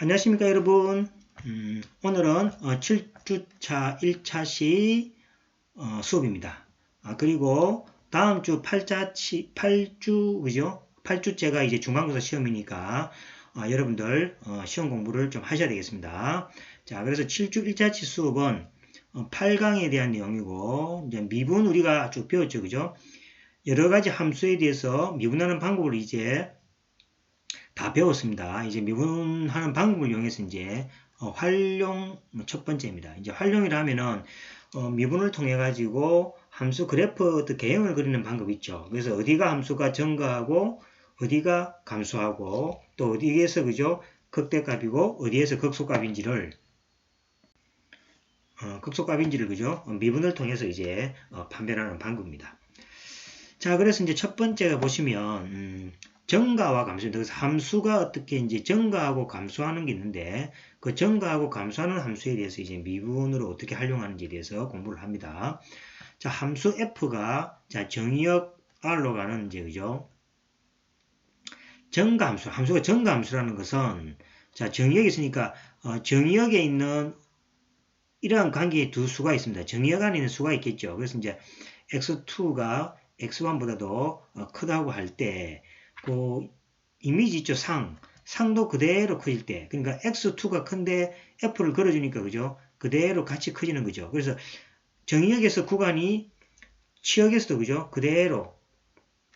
안녕하십니까 여러분. 음, 오늘은 어, 7주차 1차시 어, 수업입니다. 아, 그리고 다음 주 8자치 8주 그죠? 8주째가 이제 중간고사 시험이니까 아, 여러분들 어, 시험 공부를 좀 하셔야 되겠습니다. 자 그래서 7주 1차치 수업은 8강에 대한 내용이고 이제 미분 우리가 쭉 배웠죠 그죠? 여러 가지 함수에 대해서 미분하는 방법을 이제 다 배웠습니다. 이제 미분하는 방법을 이용해서 이제 어, 활용 첫 번째입니다. 이제 활용이라 하면은 어, 미분을 통해 가지고 함수 그래프 개형을 그리는 방법 있죠. 그래서 어디가 함수가 증가하고 어디가 감소하고 또 어디에서 그죠 극대값이고 어디에서 극소값인지를 어, 극소값인지를 그죠 미분을 통해서 이제 어, 판별하는 방법입니다. 자 그래서 이제 첫 번째가 보시면 음, 증가와 감소. 함수가 어떻게 이제 증가하고 감소하는 게 있는데 그 증가하고 감소하는 함수에 대해서 이제 미분으로 어떻게 활용하는지에 대해서 공부를 합니다. 자, 함수 f가 자, 정의역 r로 가는 이제 그죠? 증가함수. 함수가 증가함수라는 것은 자, 정의역이 있으니까 어, 정의역에 있는 이러한 관계의 두 수가 있습니다. 정의역 안에 있는 수가 있겠죠. 그래서 이제 x2가 x1보다도 어, 크다고 할 때 그 이미지 있죠 상. 상도 그대로 커질 때. 그러니까 x2가 큰데 f를 걸어주니까 그죠? 그대로 같이 커지는 거죠. 그래서 정의역에서 구간이 치역에서도 그죠? 그대로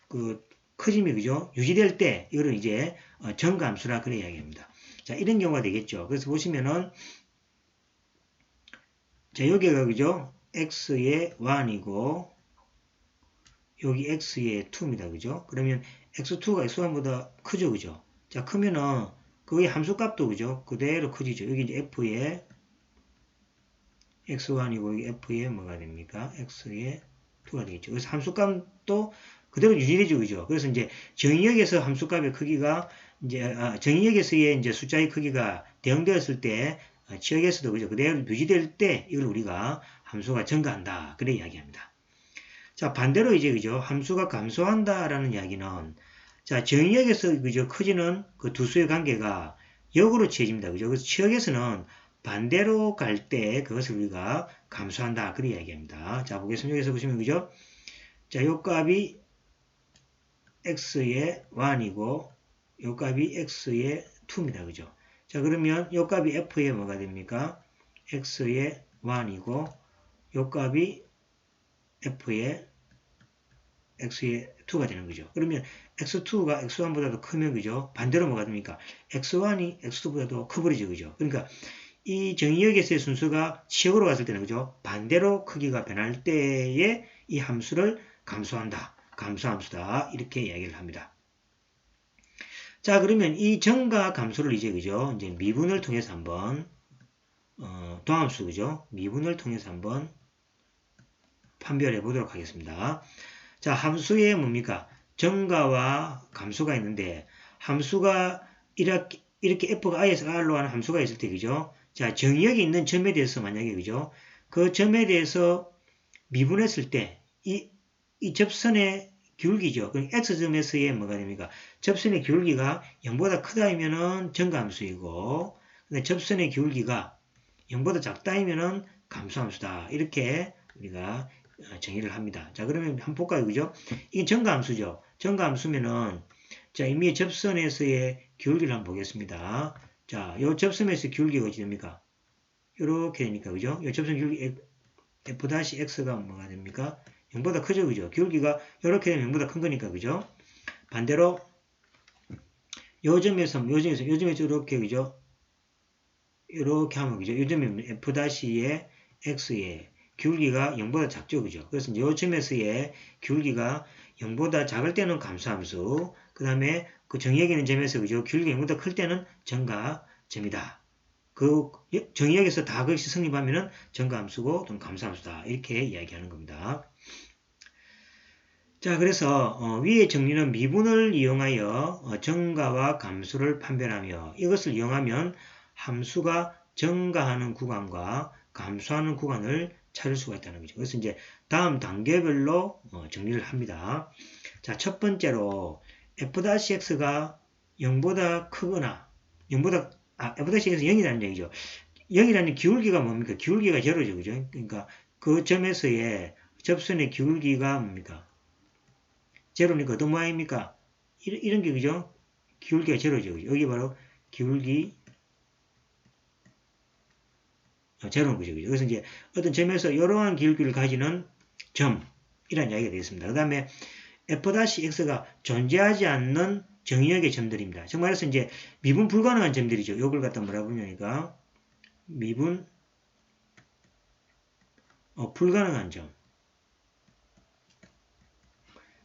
그 커짐이 그죠? 유지될 때 이거를 이제 어, 정감수라 그래 이야기합니다. 자 이런 경우가 되겠죠. 그래서 보시면은 자 여기가 그죠? X의 1이고 여기 x의 2입니다. 그죠? 그러면 x2가 x1보다 크죠, 그죠? 자, 크면은 그의 함수 값도 그죠? 그대로 커지죠. 여기 이제 f의 x1이고 여기 f의 뭐가 됩니까? x의 2가 되겠죠. 그래서 함수 값도 그대로 유지되죠, 그죠? 그래서 이제 정의역에서 함수 값의 크기가 이제 아, 정의역에서의 이제 숫자의 크기가 대응되었을 때 아, 지역에서도 그죠? 그대로 유지될 때 이걸 우리가 함수가 증가한다. 그래 이야기합니다. 자, 반대로 이제 그죠? 함수가 감소한다라는 이야기는 자, 정역에서 그죠? 커지는 그 두 수의 관계가 역으로 취해집니다. 그죠? 그래서 치역에서는 반대로 갈 때 그것을 우리가 감소한다. 그렇게 이야기합니다. 자, 보겠습니다. 여기서 보시면 그죠? 자, 요 값이 x의 1이고 요 값이 x의 2입니다. 그죠? 자, 그러면 요 값이 f의 뭐가 됩니까? x의 1이고 요 값이 f의 x의 2가 되는 거죠. 그러면 x2가 x1보다도 크면 그죠? 반대로 뭐가 됩니까? x1이 x2보다도 커버리죠. 그죠? 그러니까 이 정의역에서의 순수가 치역으로 갔을 때는 그죠? 반대로 크기가 변할 때에 이 함수를 감소한다. 감소함수다. 이렇게 이야기를 합니다. 자, 그러면 이 정과 감소를 이제 그죠? 이제 미분을 통해서 한번 어, 도함수 그죠? 미분을 통해서 한번 판별해 보도록 하겠습니다. 자, 함수에 뭡니까? 정가와 감수가 있는데 함수가 이렇게, 이렇게 f가 i에서 r로 하는 함수가 있을 때 그죠? 자, 정의역에 있는 점에 대해서 만약에 그죠? 그 점에 대해서 미분했을 때 이 이 접선의 기울기죠. 그럼 x점에서의 뭐가 됩니까? 접선의 기울기가 0보다 크다이면은 정감수이고 접선의 기울기가 0보다 작다이면은 감수함수다. 이렇게 우리가 어, 정의를 합니다. 자, 그러면 한번 볼까요? 그죠? 이게 정감수죠. 정감수면은, 자, 이미 접선에서의 기울기를 한번 보겠습니다. 자, 요 접선에서 기울기가 어찌 됩니까? 이렇게 되니까, 그죠? 요 접선 기울기 f-x가 뭐가 됩니까? 0보다 크죠, 그죠? 기울기가 이렇게 되면 0보다 큰 거니까, 그죠? 반대로, 요 점에서, 요 점에서, 요 점에서 이렇게, 그죠? 이렇게 하면, 그죠? 요 점이 f-의 x의 기울기가 0보다 작죠. 그죠? 그래서 요점에서의 기울기가 0보다 작을 때는 감소함수, 그 다음에 그 정의역 있는 점에서 그죠? 기울기가 0보다 클 때는 정가점이다. 그 정의역에서 다 그것이 성립하면은 정가함수고 또는 감소함수다. 이렇게 이야기하는 겁니다. 자, 그래서 어, 위의 정리는 미분을 이용하여 어, 정가와 감수를 판별하며 이것을 이용하면 함수가 정가하는 구간과 감소하는 구간을 찾을 수가 있다는 거죠. 그래서 이제 다음 단계별로 어, 정리를 합니다. 자, 첫 번째로 f-x가 0보다 크거나 0보다 아, f-x에서 0이라는 얘기죠. 0이라는 기울기가 뭡니까? 기울기가 제로죠. 그죠? 그러니까 그 점에서의 접선의 기울기가 뭡니까? 제로니까 어떤 모양입니까? 이런, 이런 게 그죠? 기울기가 제로죠. 그죠? 여기 바로 기울기 어, 제로는. 그죠? 그래서 이제 어떤 점에서 이러한 기울기를 가지는 점이라는 이야기가 되겠습니다. 그 다음에 f-x가 존재하지 않는 정의역의 점들입니다. 즉 말해서 이제 미분 불가능한 점들이죠. 요걸 갖다 뭐라 부르냐니까 미분 어, 불가능한 점.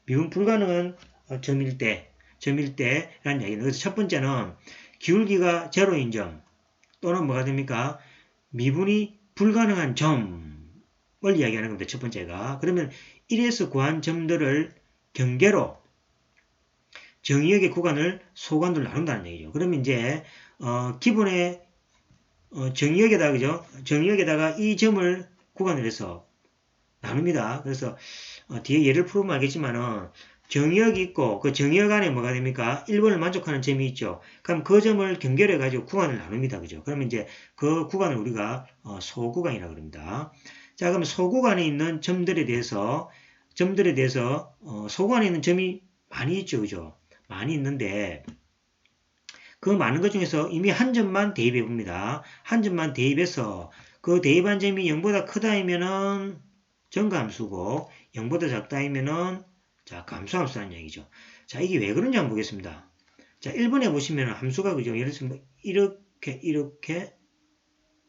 미분 불가능한 어, 점일 때, 점일 때라는 얘기는 그래서 첫 번째는 기울기가 제로인 점 또는 뭐가 됩니까? 미분이 불가능한 점을 이야기하는 겁니다. 첫 번째가. 그러면 1에서 구한 점들을 경계로 정의역의 구간을 소관으로 나눈다는 얘기죠. 그러면 이제 어, 기본의 어, 정의역에다가 그죠? 정의역에다가 이 점을 구간을 해서 나눕니다. 그래서 어, 뒤에 예를 풀으면 알겠지만은 정의역이 있고 그 정의역 안에 뭐가 됩니까? 1번을 만족하는 점이 있죠. 그럼 그 점을 경계해 가지고 구간을 나눕니다. 그죠? 그러면 이제 그 구간을 우리가 어, 소구간이라고 합니다. 자, 그럼 소구간에 있는 점들에 대해서 점들에 대해서 어, 소구간에 있는 점이 많이 있죠. 그죠? 많이 있는데 그 많은 것 중에서 이미 한 점만 대입해 봅니다. 한 점만 대입해서 그 대입한 점이 0보다 크다이면은 정감수고 0보다 작다이면은 자 감수함수라는 얘기죠. 자 이게 왜 그런지 한번 보겠습니다. 자 1번에 보시면 함수가 그죠. 예를 들면 이렇게 이렇게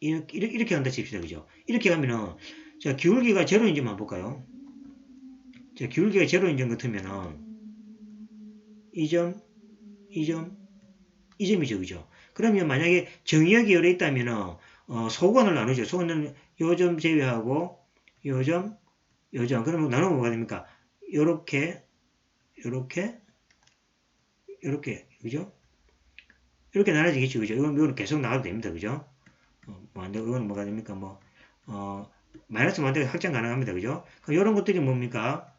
이렇게 이렇게, 이렇게 한다 칩시다. 그죠. 이렇게 가면은 자 기울기가 제로인지만 볼까요? 자 기울기가 제로인 점 같으면은 이 점, 이 점, 이 점이죠. 그죠? 그러면 만약에 정의역이 열어 있다면 어, 소관을 나누죠. 소관은 요점 제외하고 요 점, 요 점. 그러면 나누면 뭐가 됩니까? 요렇게, 요렇게, 요렇게, 그죠? 이렇게 나눠지겠죠. 그죠? 이건, 이건 계속 나와도 됩니다. 그죠? 어, 뭐, 안 돼. 이건 뭐가 됩니까? 뭐, 어, 마이너스 만들어 확장 가능합니다. 그죠? 그럼 이런 것들이 뭡니까?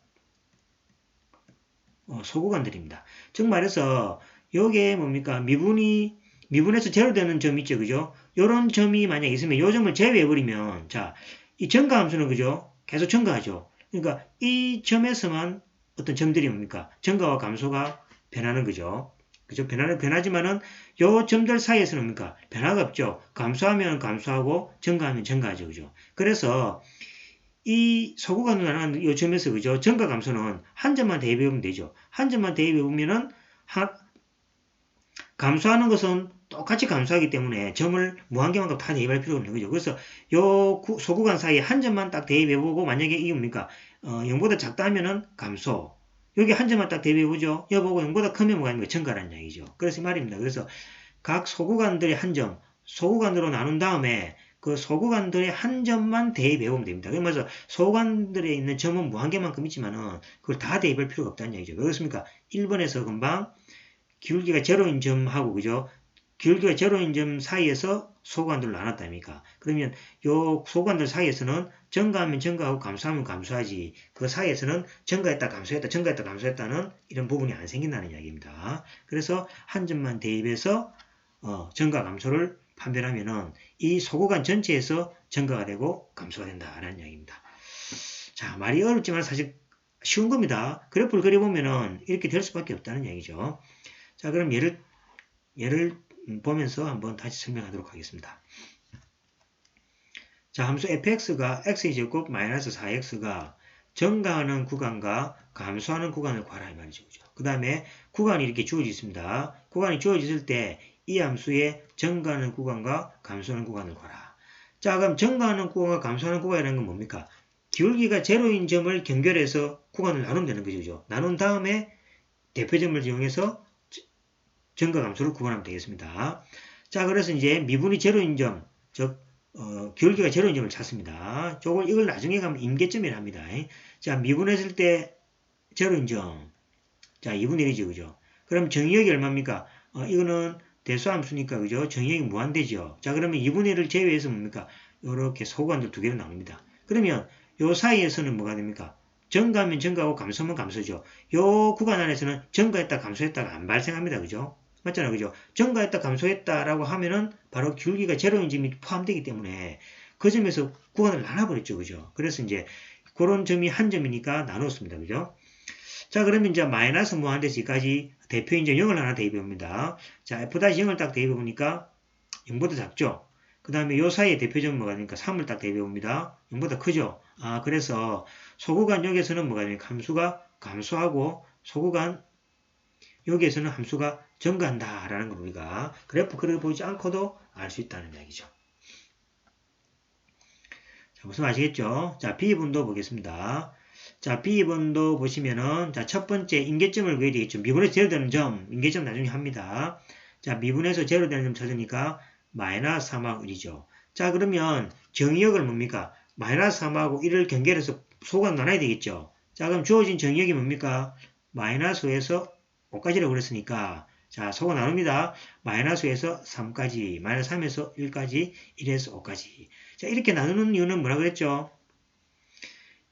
어, 소구간들입니다. 즉 말해서 요게 뭡니까? 미분이 미분에서 제로 되는 점 있죠. 그죠? 요런 점이 만약 있으면 요 점을 제외해 버리면 자, 이 증가 함수는 그죠? 계속 증가하죠. 그러니까 이 점에서만 어떤 점들이 뭡니까? 증가와 감소가 변하는 거죠. 그죠? 변하는 변하지만은 요 점들 사이에서는 뭡니까? 변화가 없죠. 감소하면 감소하고 증가하면 증가하죠. 그죠? 그래서 이 소구간을 나누는 이 점에서 그죠? 증가 감소는 한 점만 대입해 보면 되죠. 한 점만 대입해 보면은 한, 감소하는 것은 똑같이 감소하기 때문에 점을 무한개만큼 다 대입할 필요가 없는 거죠. 그래서 요 소구간 사이에 한 점만 딱 대입해 보고 만약에 이게 뭡니까? 어, 0보다 작다 하면은 감소. 여기 한 점만 딱 대입해 보죠. 여보고 0보다 크면 뭐가 거 증가라는 얘기죠. 그래서 말입니다. 그래서 각 소구간들의 한 점, 소구간으로 나눈 다음에 그 소구간들의 한 점만 대입해 보면 됩니다. 그러면서 소구간들에 있는 점은 무한개만큼 있지만은 그걸 다 대입할 필요가 없다는 얘기죠. 왜 그렇습니까? 1번에서 금방 기울기가 제로인 점하고 그죠? 기울기가 제로인 점 사이에서 소구간들을 나눴다니까. 그러면 요 소구간들 사이에서는 증가하면 증가하고 감소하면 감소하지. 그 사이에서는 증가했다 감소했다 증가했다 감소했다는 이런 부분이 안 생긴다는 이야기입니다. 그래서 한 점만 대입해서 어, 증가 감소를 판별하면은 이 소구간 전체에서 증가가 되고 감소가 된다라는 이야기입니다. 자, 말이 어렵지만 사실 쉬운 겁니다. 그래프를 그려보면은 이렇게 될 수밖에 없다는 얘기죠. 자, 그럼 예를, 예를 보면서 한번 다시 설명하도록 하겠습니다. 자, 함수 fx가 x제곱 마이너스 4x가 증가하는 구간과 감소하는 구간을 구하라 이 말이죠. 그 다음에 구간이 이렇게 주어져 있습니다. 구간이 주어졌을 때 이 함수의 증가하는 구간과 감소하는 구간을 구하라. 자, 그럼 증가하는 구간과 감소하는 구간이라는 건 뭡니까? 기울기가 제로인 점을 경결해서 구간을 나누면 되는 거죠. 나눈 다음에 대표점을 이용해서 증가 감소를 구분하면 되겠습니다. 자, 그래서 이제 미분이 제로인 점, 즉 어, 기울기가 제로인 점을 찾습니다. 저걸 이걸 나중에 가면 임계점이라 합니다. 자, 미분했을 때 제로인 점. 자, 2분의 1이죠. 그죠? 그럼 정의역이 얼마입니까? 어, 이거는 대수함수니까 그죠? 정의역이 무한대죠. 자 그러면 2분의 1을 제외해서 뭡니까? 이렇게 소관들 두 개로 나눕니다. 그러면 요 사이에서는 뭐가 됩니까? 증가하면 증가하고 감소하면 감소죠. 요 구간 안에서는 증가했다 감소했다가 안 발생합니다. 그죠? 맞잖아요. 그죠? 증가했다, 감소했다라고 하면은 바로 기울기가 제로인 점이 포함되기 때문에 그 점에서 구간을 나눠버렸죠. 그죠? 그래서 이제 그런 점이 한 점이니까 나눴습니다. 그죠? 자, 그러면 이제 마이너스 무한대까지 대표 인제 0을 하나 대입해 봅니다. 자, f-0을 딱 대입해 보니까 0보다 작죠? 그 다음에 요 사이에 대표점 뭐가 되니까 3을 딱 대입해 봅니다. 0보다 크죠? 아, 그래서 소구간 여기에서는 뭐가 되니까 함수가 감소하고 소구간 여기에서는 함수가 증가한다 라는 걸 우리가 그래프 그려보지 않고도 알 수 있다는 이야기죠. 자, 무슨 아시겠죠? 자, B분도 보겠습니다. 자, B번도 보시면은, 자, 첫 번째 인계점을 그려야 되겠죠. 미분에서 제로 되는 점, 인계점 나중에 합니다. 자, 미분에서 제로 되는 점 찾으니까 마이너스 3하고 1이죠. 자, 그러면 정의역을 뭡니까? 마이너스 3하고 1을 경계해서 소각 나눠야 되겠죠. 자, 그럼 주어진 정의역이 뭡니까? 마이너스 5에서 5까지라고 그랬으니까, 자, 소각 나눕니다. 마이너스 5에서 3까지, 마이너스 3에서 1까지, 1에서 5까지. 자, 이렇게 나누는 이유는 뭐라 그랬죠?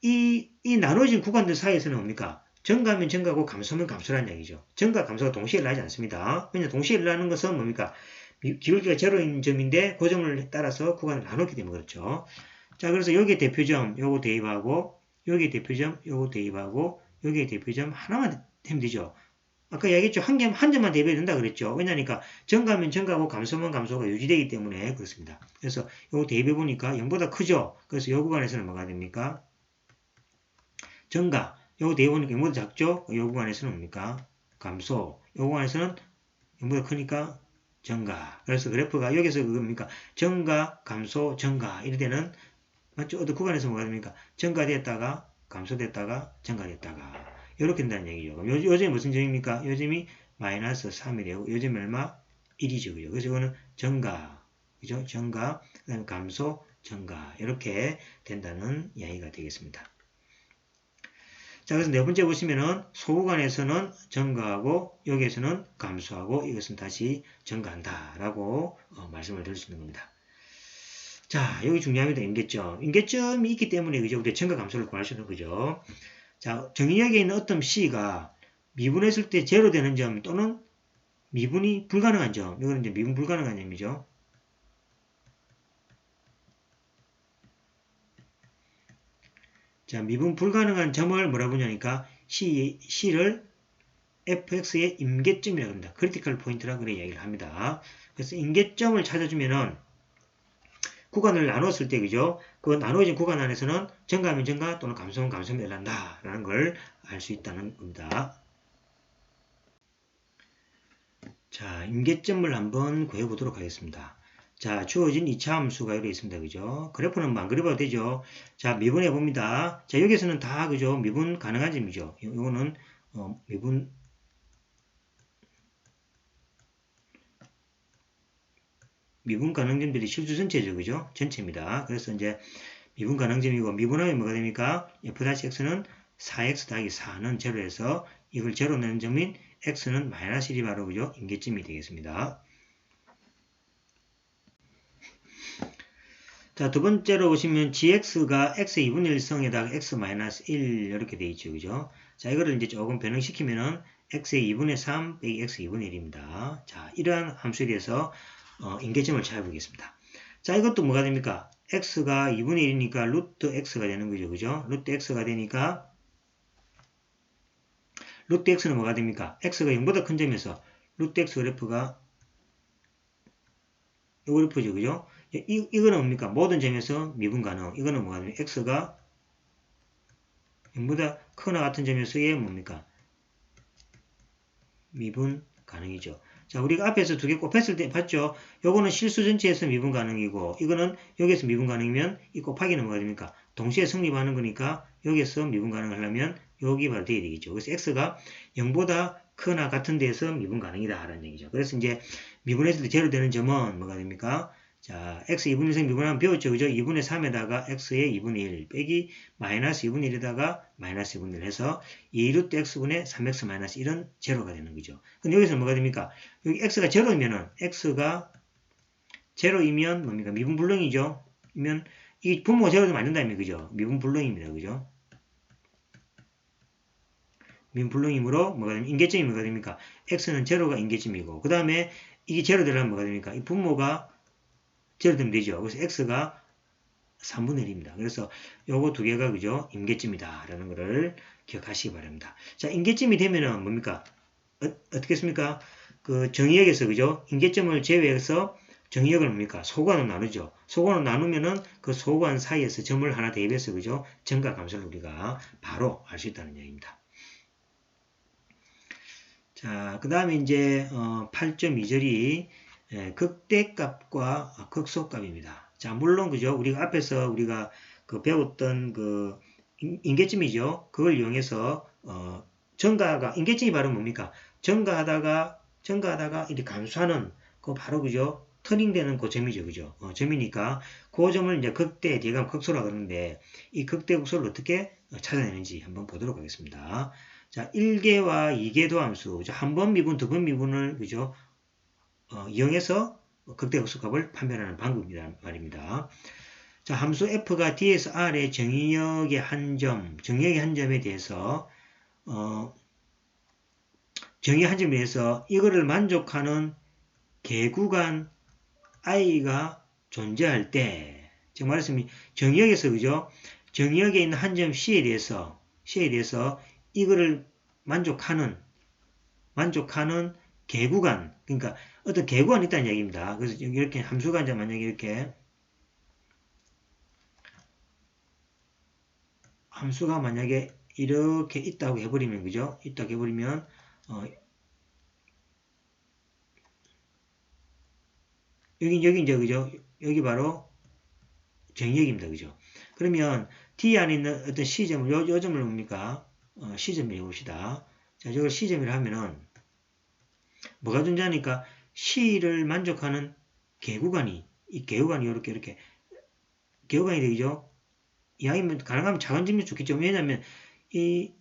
이, 이 나눠진 구간들 사이에서는 뭡니까? 증가하면 증가고 감소하면 감소라는 얘기죠. 증가, 감소가 동시에 일어나지 않습니다. 왜냐 동시에 일어나는 것은 뭡니까? 기울기가 제로인 점인데 그 점을 따라서 구간을 나눴기 때문에 그렇죠. 자, 그래서 여기에 대표점 요거 대입하고 여기에 대표점 요거 대입하고 여기에 대표점 하나만 되면 되죠. 아까 얘기했죠. 한, 개, 한 점만 대입해야 된다 그랬죠. 왜냐니까 증가하면 증가하고 감소하면 감소가 유지되기 때문에 그렇습니다. 그래서 요거 대입해 보니까 0보다 크죠. 그래서 요 구간에서는 뭐가 됩니까? 증가. 요거 대입보니까 0보다 작죠? 요 구간에서는 뭡니까? 감소. 요 구간에서는 0보다 크니까 증가. 그래서 그래프가 여기서 그겁니까? 증가, 감소, 증가. 이럴 때는 맞죠? 어떤 구간에서 뭐가 됩니까? 증가됐다가 감소됐다가 증가됐다가 이렇게 된다는 얘기죠. 요, 요점이 무슨 점입니까? 요점이 마이너스 3이래요. 요점이 얼마? 1이죠. 그죠? 그래서 이거는 증가. 그죠? 증가, 그 다음에 감소, 증가. 이렇게 된다는 이야기가 되겠습니다. 자, 그래서 네 번째 보시면은 소구간에서는 증가하고 여기에서는 감소하고 이것은 다시 증가한다라고 어, 말씀을 드릴 수 있는 겁니다. 자, 여기 중요합니다. 인계점. 인계점이 있기 때문에 그죠? 우리 증가 감소를 구할 수 있는 거죠. 자, 정의역에 있는 어떤 C가 미분했을 때 제로 되는 점 또는 미분이 불가능한 점. 이거는 이제 미분 불가능한 점이죠. 자, 미분 불가능한 점을 뭐라 부르냐니까 C, C를 fx의 임계점이라고 합니다. 크리티컬 포인트라고 그래 이야기를 합니다. 그래서 임계점을 찾아주면은 구간을 나눴을 때 그죠? 그 나누어진 구간 안에서는 증가하면 증가 또는 감소하면 감소하면 일어난다 라는 걸 알 수 있다는 겁니다. 자, 임계점을 한번 구해 보도록 하겠습니다. 자, 주어진 2차 함수가 이렇게 있습니다. 그죠? 그래프는 뭐안 그려봐도 되죠? 자, 미분해 봅니다. 자, 여기서는 다, 그죠? 미분 가능한 점이죠. 이거는, 어, 미분, 미분 가능점들이 실수 전체죠. 그죠? 전체입니다. 그래서 이제 미분 가능점이고, 미분하면 뭐가 됩니까? f-x는 4x 더하기 4는 제로에서 이걸 제로 내는 점인 x는 마이너스 1이 바로, 그죠? 임계점이 되겠습니다. 자, 두 번째로 보시면 gx가 x의 2분의 1성에다가 x-1 이렇게 돼 있죠. 그죠? 자, 이거를 이제 조금 변형시키면은 x의 2분의 3 빼기 x 2분의 1입니다. 자, 이러한 함수에 대해서 어, 인계점을 찾아보겠습니다. 자, 이것도 뭐가 됩니까? x가 2분의 1이니까 루트 x가 되는 거죠. 그죠? 루트 x가 되니까 루트 x는 뭐가 됩니까? x가 0보다 큰 점에서 루트 x 그래프가 이 그래프죠. 그죠? 이, 이거는 뭡니까? 모든 점에서 미분 가능. 이거는 뭐가 되면 x가 0보다 크거나 같은 점에서의 뭡니까? 미분 가능이죠. 자, 우리가 앞에서 두 개 곱했을 때 봤죠? 요거는 실수 전체에서 미분 가능이고, 이거는 여기에서 미분 가능이면 이 곱하기는 뭐가 됩니까? 동시에 성립하는 거니까 여기에서 미분 가능을 하려면 여기 바로 돼야 되겠죠. 그래서 x가 0보다 크거나 같은 데서 미분 가능이다. 라는 얘기죠. 그래서 이제 미분했을 때 제로 되는 점은 뭐가 됩니까? 자, x 2분의 1생 미분하면 배웠죠. 그죠? 2분의 3에다가 x의 2분의 1 빼기 마이너스 2분의 1에다가 마이너스 2분의 1 해서 2루트 x분의 3x 마이너스 1은 제로가 되는 거죠. 근데 여기서 뭐가 됩니까? 여기 x가 제로이면은 x가 제로이면 뭡니까? 미분불능이죠. 이면 이 분모가 제로 되면 안 된다면 그죠? 미분불능입니다. 그죠? 민불능이므로 뭐가 됩니까? 인계점이 뭐가 됩니까? x는 제로가 인계점이고 그 다음에 이게 제로 되려면 뭐가 됩니까? 이 분모가 제로 되면 되죠. 그래서 x가 3분의 1입니다. 그래서 요거 두 개가 그죠? 임계점이다. 라는 거를 기억하시기 바랍니다. 자, 임계점이 되면은 뭡니까? 어, 떻게 했습니까? 그 정의역에서 그죠? 임계점을 제외해서 정의역을 뭡니까? 소관으로 나누죠. 소관으로 나누면은 그 소관 사이에서 점을 하나 대입해서 그죠? 점과 감소를 우리가 바로 알 수 있다는 얘기입니다. 자, 그 다음에 이제 어, 8.2절이 예, 극대값과 극소값입니다. 자, 물론 그죠? 우리가 앞에서 우리가 그 배웠던 그 인계점이죠. 그걸 이용해서 어, 증가가 인계점이 바로 뭡니까? 증가하다가 증가하다가 이렇게 감소하는 그 바로 그죠? 터닝되는 그 점이죠, 그죠? 어, 점이니까 그 점을 이제 극대, 대감, 극소라 그러는데 이 극대, 극소를 어떻게 찾아내는지 한번 보도록 하겠습니다. 자, 1개와 2개 도함수, 한 번 미분, 두 번 미분을 그죠? 어, 이용해서 극대, 극소값을 판별하는 방법이란 말입니다. 자, 함수 f가 d에서 r의 정의역의 한 점, 정의역의 한 점에 대해서 어, 정의 한 점에 대해서 이거를 만족하는 개구간 i가 존재할 때, 지금 말했습니다. 정의역에서 그죠? 정의역에 있는 한 점 c에 대해서 c에 대해서 이거를 만족하는 만족하는 개구간 그러니까 어떤 개구간이 있다는 얘기입니다. 그래서 이렇게 함수가 이제 만약에 이렇게 함수가 만약에 이렇게 있다고 해버리면 그죠? 있다고 해버리면 어, 여기 여기 이제 그죠? 여기 바로 정의역입니다. 그죠? 그러면 D 안에 있는 어떤 C점을 요, 요 점을 뭡니까? 어, C점이라고 봅시다. 자, 이걸 C점이라 하면은 뭐가 존재하니까 C를 만족하는 개구간이 이 개구간이 이렇게 이렇게 개구간이 되죠. 이왕이면 가능하면 작은 점이 좋겠죠. 왜냐하면 이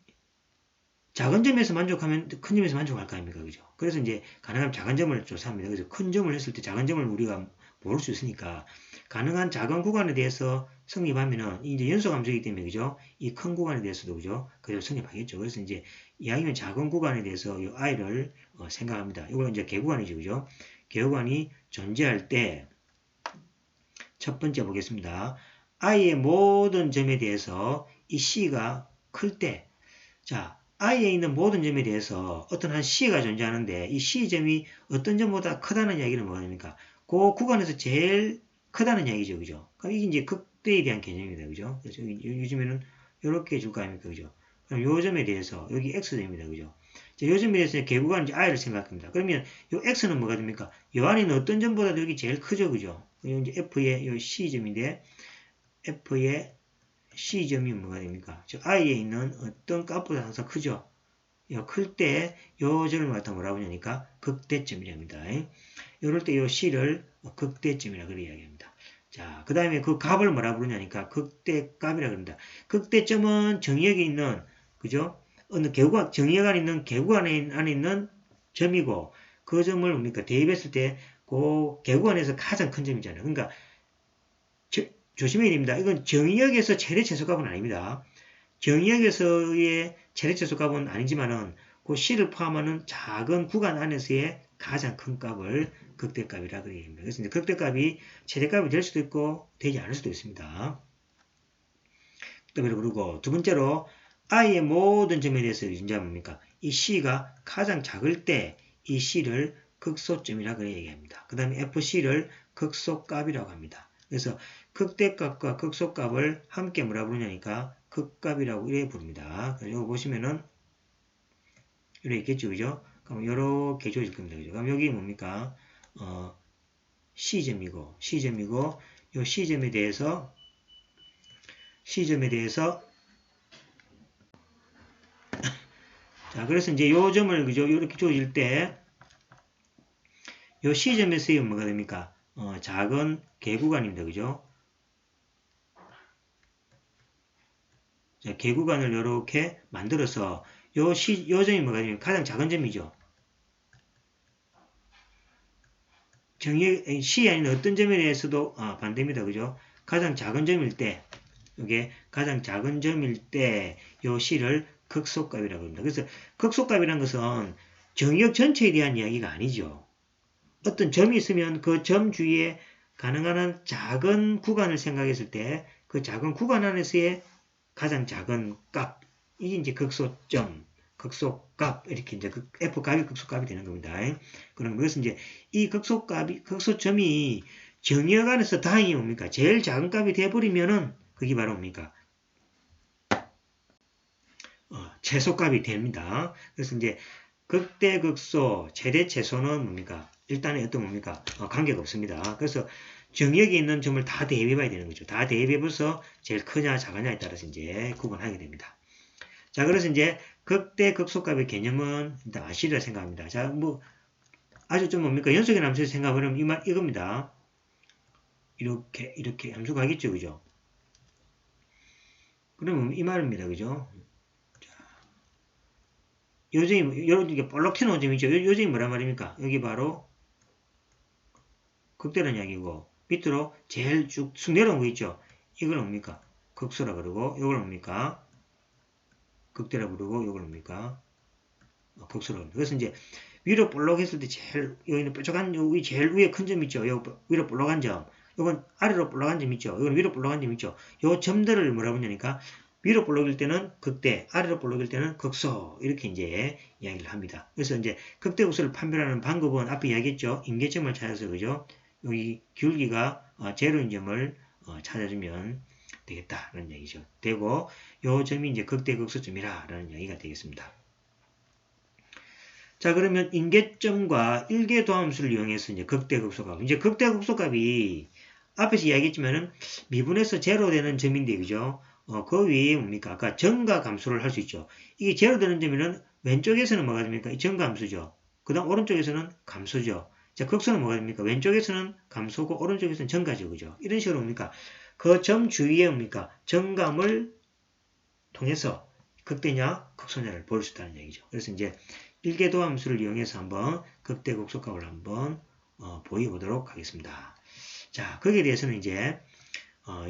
작은 점에서 만족하면 큰 점에서 만족할 거 아닙니까? 그죠? 그래서 이제 가능하면 작은 점을 조사합니다. 그래서 큰 점을 했을 때 작은 점을 우리가 모를 수 있으니까 가능한 작은 구간에 대해서 성립하면은 이제 연속 함수이기 때문에 그죠? 이 큰 구간에 대해서도 그죠? 그대로 성립하겠죠. 그래서 이제 이왕이면 작은 구간에 대해서 이 i를 어, 생각합니다. 이거는 이제 개구간이죠. 그죠? 개구간이 존재할 때 첫 번째 보겠습니다. i의 모든 점에 대해서 이 c가 클 때, 자, i에 있는 모든 점에 대해서 어떤 한 c가 존재하는데 이 c점이 어떤 점보다 크다는 이야기는 뭐가 됩니까? 그 구간에서 제일 크다는 이야기죠. 그죠? 그럼 이게 이제 극대에 대한 개념입니다. 그죠? 그래서 요즘에는 이렇게 줄 거 아닙니까? 그죠? 요 점에 대해서 여기 x됩니다. 그죠? 자, 요 점에 대해서 개구간 이제 i를 생각합니다. 그러면 요 x는 뭐가 됩니까? 요 안에 있는 어떤 점보다도 여기 제일 크죠. 그죠? 요 이제 f의 요 c점인데 f의 c점이 뭐가 됩니까? 즉 i에 있는 어떤 값보다 항상 크죠. 클 때 요 점을 갖다 뭐라고 하냐니까 극대점이랍니다. 이럴 때 요 c를 극대점이라 고 이야기합니다. 자, 그 다음에 그 값을 뭐라 부르냐니까 극대값이라 그럽니다. 극대점은 정의역에 있는 그죠? 어느 개구간 안에 있는 개구간 안에 있는 점이고 그 점을 뭡니까 대입했을 때 그 개구간에서 가장 큰 점이잖아요. 그러니까 조심해야 됩니다. 이건 정의역에서 최대 최소값은 아닙니다. 정의역에서의 최대 최소값은 아니지만은 그 C를 포함하는 작은 구간 안에서의 가장 큰 값을 극대값이라 그래야 됩니다. 그래서 이제 극대값이 최대값이 될 수도 있고 되지 않을 수도 있습니다. 그리고 두 번째로 i의 모든 점에 대해서 이제 뭡니까? 이 C가 가장 작을 때 이 C를 극소점이라 그래 얘기합니다. 그 다음에 FC를 극소값이라고 합니다. 그래서 극대값과 극소값을 함께 뭐라 부르냐니까 극값이라고 이래 부릅니다. 이거 보시면은 이렇게 있겠죠, 그죠? 그럼 이렇게 주어질 겁니다, 그죠? 그럼 여기 뭡니까? 어, C점이고, C점이고, 이 C점에 대해서 C점에 대해서 자, 그래서 이제 요 점을 그죠? 이렇게 주어질 때, 요 C점에서의 뭐가 됩니까? 어, 작은 개구간입니다. 그죠? 자, 개구간을 이렇게 만들어서 요, 시, 요 점이 뭐가 되면 가장 작은 점이죠. 정의, C 안에 어떤 점에 대해서도 아, 반대입니다. 그죠? 가장 작은 점일 때, 이게 가장 작은 점일 때, 요 C를 극소값이라고 합니다. 그래서 극소값이라는 것은 정역 전체에 대한 이야기가 아니죠. 어떤 점이 있으면 그 점 주위에 가능한 한 작은 구간을 생각했을 때 그 작은 구간 안에서의 가장 작은 값 이게 이제 극소점 극소값 이렇게 이제 그 f 값이 극소값이 되는 겁니다. 그럼 그것은 이제 이 극소값이 극소점이 정역 안에서 다행히 뭡니까 제일 작은 값이 돼버리면은 그게 바로 뭡니까 어, 최소값이 됩니다. 그래서 이제 극대 극소 최대 최소는 뭡니까 일단은 어떤 뭡니까 어, 관계가 없습니다. 그래서 정역에 있는 점을 다 대비해봐야 되는 거죠. 다 대비해서 제일 크냐 작으냐에 따라서 이제 구분하게 됩니다. 자, 그래서 이제 극대 극소값의 개념은 일단 아시리라 생각합니다. 자, 뭐 아주 좀 뭡니까 연속의 함수에서 생각하면 이말 이겁니다. 이렇게 이렇게 함수가 하겠죠, 그죠? 그러면 이 말입니다, 그죠? 자, 요점이 여러분 이게 볼록 튀어나온 점이죠. 요, 요점이 뭐란 말입니까? 여기 바로 극대라는 이야기고 밑으로 제일 쭉쑥 내려온 거 있죠. 이걸 뭡니까? 극소라 그러고 이걸 뭡니까? 극대라 부르고 이걸 뭡니까? 어, 극소라 그럽니다. 그래서 이제 위로 볼록 했을 때 제일 여기는 뾰족한 여기 제일 위에 큰 점 있죠. 여기 위로 볼록한 점. 이건 아래로 볼록한 점 있죠. 이건 위로 볼록한 점 있죠. 요 점들을 뭐라 부르냐니까 위로 볼록일 때는 극대, 아래로 볼록일 때는 극소 이렇게 이제 이야기를 합니다. 그래서 이제 극대 극소를 판별하는 방법은 앞에 이야기했죠. 임계점을 찾아서 그죠? 여기 기울기가 어, 제로인 점을 어, 찾아주면 되겠다라는 얘기죠. 되고 요 점이 이제 극대 극소점이라라는 얘기가 되겠습니다. 자 그러면 인계점과 일계 도함수를 이용해서 이제 극대 극소값 이제 극대 극소값이 앞에서 이야기했지만은 미분에서 제로 되는 점인데 그죠? 어, 그 위에 뭡니까? 아까 정과 감소를 할 수 있죠. 이게 제로 되는 점이면 왼쪽에서는 뭐가 됩니까? 정과 함수죠. 그 다음 오른쪽에서는 감소죠. 자, 극소는 뭐가 됩니까? 왼쪽에서는 감소고 오른쪽에서는 정가죠. 그죠? 이런 식으로 뭡니까? 그 점 주위에 뭡니까? 정감을 통해서 극대냐, 극소냐를 볼 수 있다는 얘기죠. 그래서 이제 일계도 함수를 이용해서 한번 극대 극소값을 한번 어, 보여보도록 하겠습니다. 자, 거기에 대해서는 이제 어,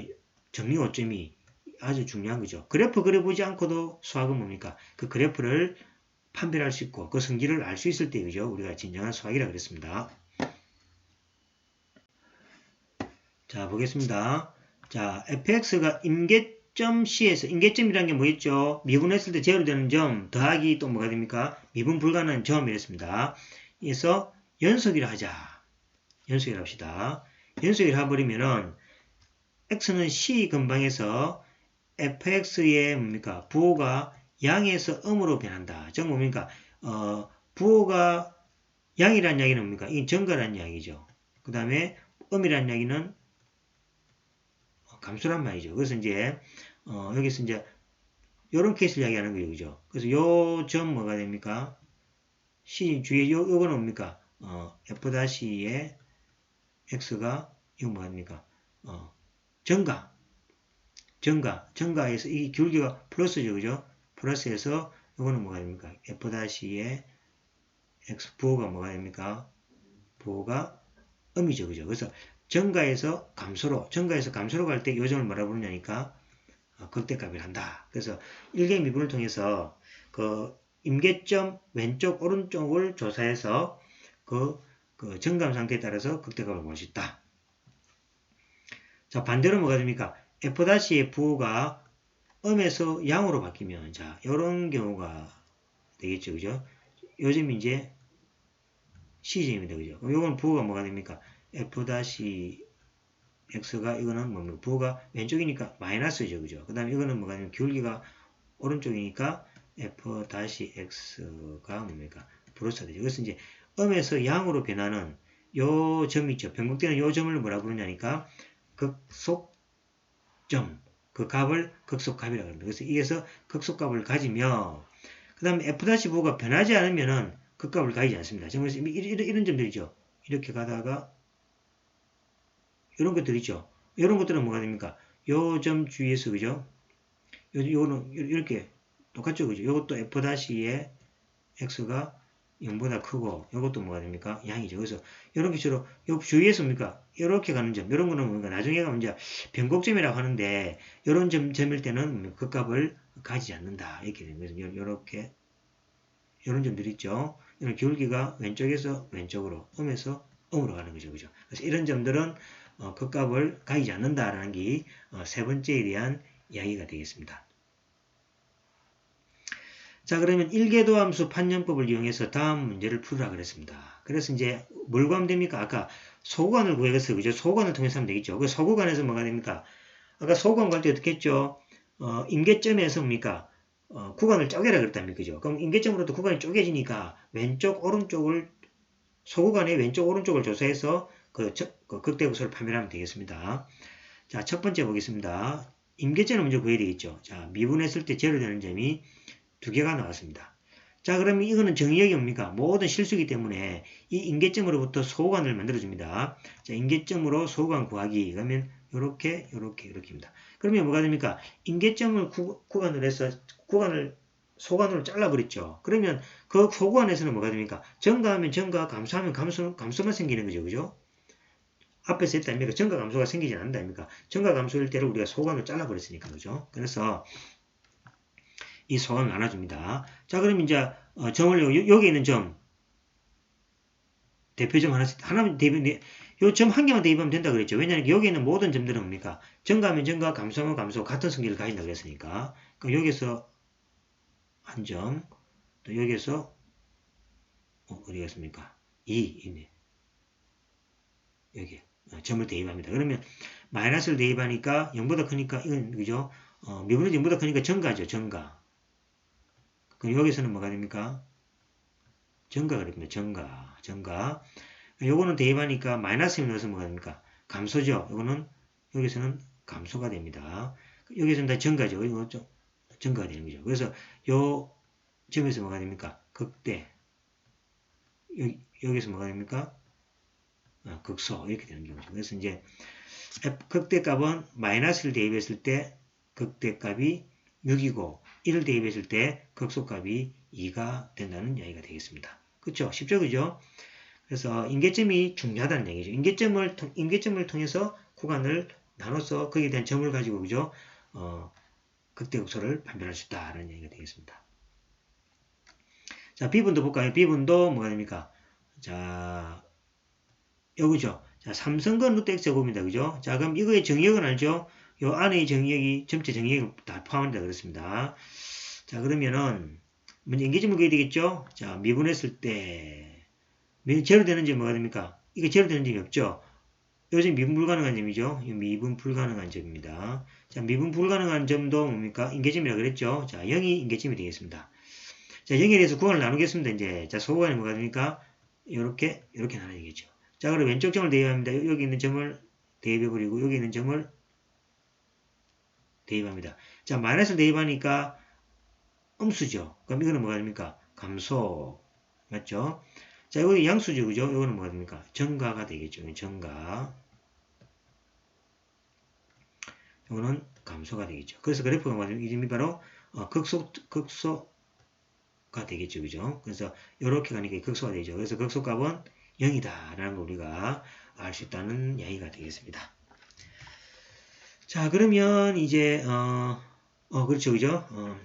정리 오점이 아주 중요한 거죠. 그래프 그려보지 않고도 수학은 뭡니까? 그 그래프를 판별할 수 있고 그 성질을 알 수 있을 때 그죠? 우리가 진정한 수학이라 그랬습니다. 자 보겠습니다. 자 fx가 임계점 C에서 임계점이라는 게 뭐였죠? 미분했을 때 제로 되는 점 더하기 또 뭐가 됩니까? 미분 불가능한 점 이랬습니다. 그래서 연속이라 하자. 연속이라 합시다. 연속이라 해버리면은 x는 C 근방에서 fx의 뭡니까? 부호가 양에서 음으로 변한다. 즉 뭡니까? 어, 부호가 양이라는 이야기는 뭡니까? 이게 정가라는 이야기죠. 그 다음에 음이라는 이야기는 감소란 말이죠. 그래서 이제 어, 여기서 이제 요런 케이스를 이야기하는 거예요. 그죠? 그래서 요 점 뭐가 됩니까? C 주위에 요, 요거는 뭡니까? 어, F-의 X가 이거 뭐가 됩니까? 어, 정가. 정가. 정가에서 이 기울기가 플러스죠. 그죠? 플러스에서 이거는 뭐가 됩니까? F-의 X 부호가 뭐가 됩니까? 부호가 음이죠. 그죠? 그래서 정가에서 감소로, 정가에서 감소로 갈 때 요점을 뭐라 부르냐니까 어, 극대값을 한다. 그래서 일개 미분을 통해서 그 임계점 왼쪽 오른쪽을 조사해서 그, 그 정감 상태에 따라서 극대값을 볼 수 있다. 자 반대로 뭐가 됩니까? F'의 부호가 음에서 양으로 바뀌면 자 이런 경우가 되겠죠 그죠? 요즘 이제 C점입니다 그죠? 요건 부호가 뭐가 됩니까? F-X가 이거는 뭡니까? 부호가 왼쪽이니까 마이너스죠 그죠? 그 다음에 이거는 뭐가 되면 기울기가 오른쪽이니까 F-X가 뭡니까? 플러스가 되죠. 그래서 이제 음에서 양으로 변하는 요 점 있죠. 변곡되는 요 점을 뭐라 부르냐니까 극속 점 그 값을 극속값이라고 합니다. 그래서 이에서 극속값을 가지며 그 다음에 F-5가 변하지 않으면은 그 값을 가지지 않습니다. 그래서 이런, 이런 점들이죠. 이렇게 가다가 이런 것들 있죠. 이런 것들은 뭐가 됩니까? 요점 주위에서 그죠? 요, 요거는 이렇게 똑같죠. 그죠? 요것도 F-의 X가 0보다 크고 이것도 뭐가 됩니까? 양이죠. 그래서 이렇게 주로 요 주위에서 뭡니까? 이렇게 가는 점 이런 거는 뭔가 나중에 가면 이제 변곡점이라고 하는데 이런 점, 점일 때는 그 값을 가지지 않는다. 이렇게 되는 거죠. 이렇게 이런 점들이 있죠. 이런 기울기가 왼쪽에서 왼쪽으로, 음에서 음으로 가는 거죠. 그죠? 그래서 이런 점들은 어, 극값을 가지지 않는다라는 게 어, 세 번째에 대한 이야기가 되겠습니다. 자 그러면 일계도 함수 판정법을 이용해서 다음 문제를 풀으라 그랬습니다. 그래서 이제 뭘 구하면 됩니까? 아까 소구간을 구해서 그죠? 소구간을 통해서 하면 되겠죠. 그 소구간에서 뭐가 됩니까? 아까 소구간 갈때 어떻게 했죠? 어, 임계점에서 뭡니까? 어, 구간을 쪼개라 그랬답니다. 그죠? 그럼 임계점으로도 구간이 쪼개지니까 왼쪽 오른쪽을 소구간의 왼쪽 오른쪽을 조사해서 그, 저, 그 극대극소를 판별하면 되겠습니다. 자, 첫 번째 보겠습니다. 임계점을 먼저 구해야 되겠죠. 자, 미분했을 때 제로 되는 점이 두 개가 나왔습니다. 자, 그러면 이거는 정의역이 뭡니까? 모든 실수이기 때문에 이 임계점으로부터 소구간을 만들어줍니다. 자, 임계점으로 소구간 구하기. 그러면 요렇게, 요렇게, 요렇게입니다. 그러면 뭐가 됩니까? 임계점을 구, 구간을 해서 구간을 소관으로 잘라버렸죠. 그러면 그 소관에서는 뭐가 됩니까? 증가하면 증가, 감소하면 감소, 감소만 생기는 거죠. 그죠? 앞에서 했다 아닙니까? 증가, 감소가 생기지 않는다 아닙니까? 증가, 감소일 때를 우리가 소관으로 잘라버렸으니까. 그죠? 그래서 이 소관을 나눠줍니다. 자, 그럼 이제 어, 점을 요, 여기 있는 점 대표점 하나씩 하나만 대입 요점 한 개만 대입하면 된다 그랬죠. 왜냐하면 여기 있는 모든 점들은 뭡니까? 증가하면 증가, 감소하면 감소 같은 성질을 가진다 그랬으니까. 그럼 여기서 한 점, 또 여기서 어, 어디 갔습니까? 2 있네. 여기 어, 점을 대입합니다. 그러면 마이너스를 대입하니까 0보다 크니까 이건 그죠? 어, 미분은 0보다 크니까 증가죠. 증가. 그럼 여기서는 뭐가 됩니까? 증가 그럽니다. 증가. 증가. 요거는 대입하니까 마이너스를 넣어서 뭐가 됩니까? 감소죠. 요거는 여기서는 감소가 됩니다. 여기서는 다 증가죠. 이거 좀 증가가 되는 거죠. 그래서 요 점에서 뭐가 됩니까? 극대. 여기, 여기서 뭐가 됩니까? 아, 극소. 이렇게 되는 경우죠. 그래서 이제 극대값은 마이너스를 대입했을 때 극대값이 6이고 1을 대입했을 때 극소값이 2가 된다는 이야기가 되겠습니다. 그렇죠? 쉽죠? 그죠? 그래서 인계점이 중요하다는 얘기죠. 인계점을, 인계점을 통해서 구간을 나눠서 거기에 대한 점을 가지고, 그죠? 어, 극대극소를 판별할 수 있다는 얘기가 되겠습니다. 자, B분도 볼까요? B분도 뭐가 됩니까? 자, 여기죠. 자, 삼성건 루트 x 제곱입니다. 그죠? 자, 그럼 이거의 정의역은 알죠? 요 안의 정의역이 전체 정의역을 다 포함한다 그랬습니다. 자, 그러면은 먼저 인계점을 그려야 되겠죠? 자, 미분했을 때 제로 되는 점이 뭐가 됩니까? 이게 제로 되는 점이 없죠? 요즘 미분 불가능한 점이죠. 미분 불가능한 점입니다. 자, 미분 불가능한 점도 뭡니까? 인계점이라 고 그랬죠. 자, 0이 인계점이 되겠습니다. 자, 0에 대해서 구간을 나누겠습니다. 이제, 자, 소구간이 뭐가 됩니까? 이렇게, 이렇게 나눠야겠죠. 자, 그럼 왼쪽 점을 대입합니다. 여기 있는 점을 대입해버리고, 여기 있는 점을 대입합니다. 자, 마이너스 대입하니까 음수죠. 그럼 이거는 뭐가 됩니까? 감소. 맞죠? 자, 이거 양수죠. 그죠? 이거는 뭐가 됩니까? 정가가 되겠죠. 정가. 이거는 감소가 되겠죠. 그래서 그래프가 뭐냐면 이름이 바로 어, 극소, 극소가 되겠죠. 그죠? 그래서 이렇게 가니까 극소가 되죠. 그래서 극소값은 0이다. 라는 걸 우리가 알 수 있다는 이야기가 되겠습니다. 자, 그러면 이제, 어, 어 그렇죠. 그죠? 어,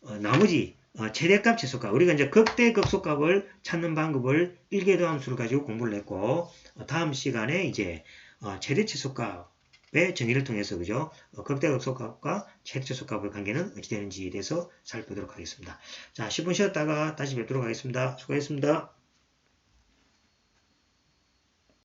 어, 나머지 어, 최대값, 최소값. 우리가 이제 극대 극소값을 찾는 방법을 일계도 함수를 가지고 공부를 했고, 어, 다음 시간에 이제 어, 최대 최소값의 정의를 통해서 그죠? 어, 극대 극소값과 최대 최소값의 관계는 어찌 되는지에 대해서 살펴보도록 하겠습니다. 자, 10분 쉬었다가 다시 뵙도록 하겠습니다. 수고하셨습니다.